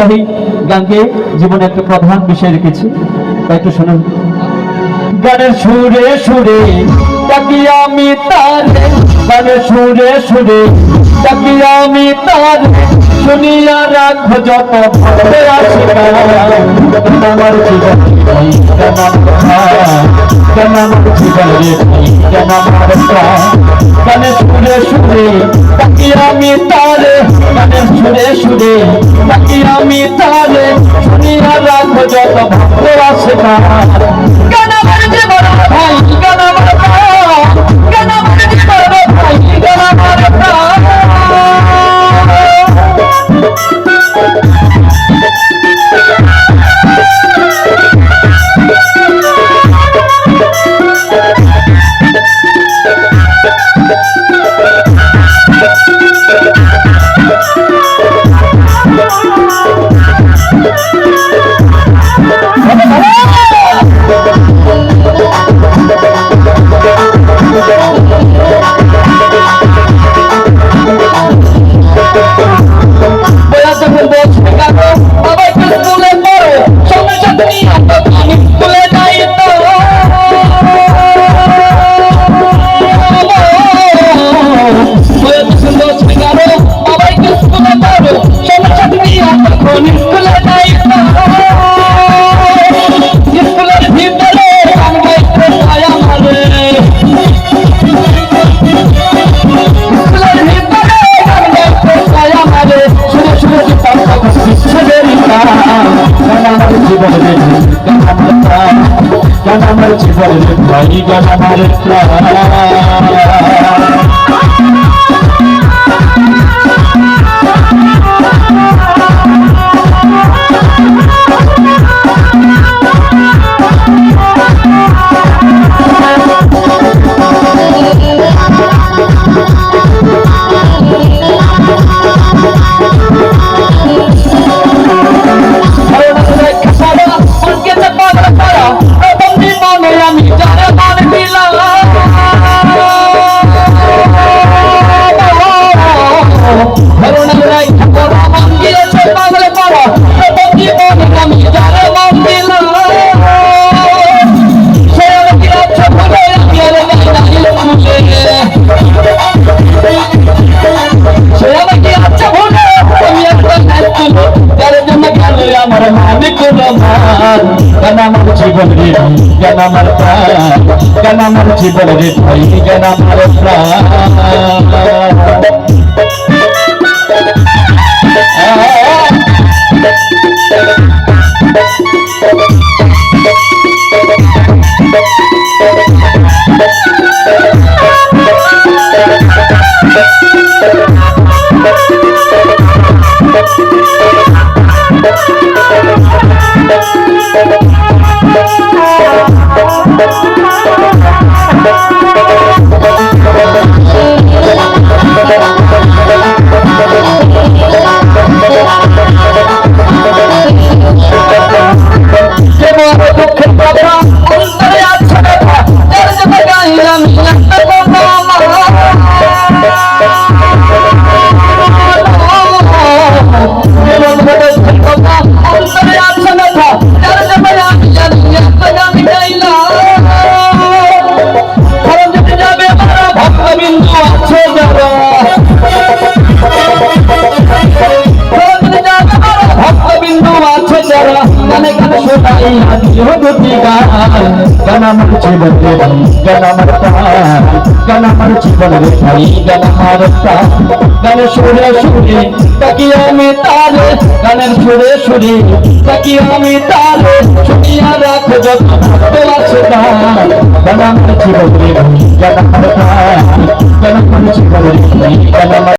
তাই গানকে জীবনে একটা প্রধান বিষয় রেখেছি, তাই একটু শুনুন। গানের সুরে সুরে আমি তার, গানের সুরে সুরে আমি তারে, শুনিয়া রাখো যত আমার জীবন আমার গান আমার জীবন রে গান আমার গানের সুরে সুরে তাকি আমি তার গানের সুরে সুরে তাকি আমি তার শুনিয়া রাখো যত ভাবে আসে গান আমার জীবন ভাই? গান আমার প্রাণ গান আমার জীবন রে ভাই গান আমার প্রাণ রহমান কেন আমার জীবন রে কেন আমার প্রাণ কেন আমার ভাই কেন আমার প্রাণ That's the best part. গানে গানে শোনাই জগতি গান গান আমার জীবন রে গান আমার প্রাণ গান আমার জীবন রে ভাই গান আমার প্রাণ গানে সুরে সুরে তাকি আমি তালে গানের সুরে সুরে তাকি আমি তালে শুনিয়া রাখো যত আছে গান গান আমার জীবন রে গান আমার প্রাণ গান আমার জীবন রে গান আমার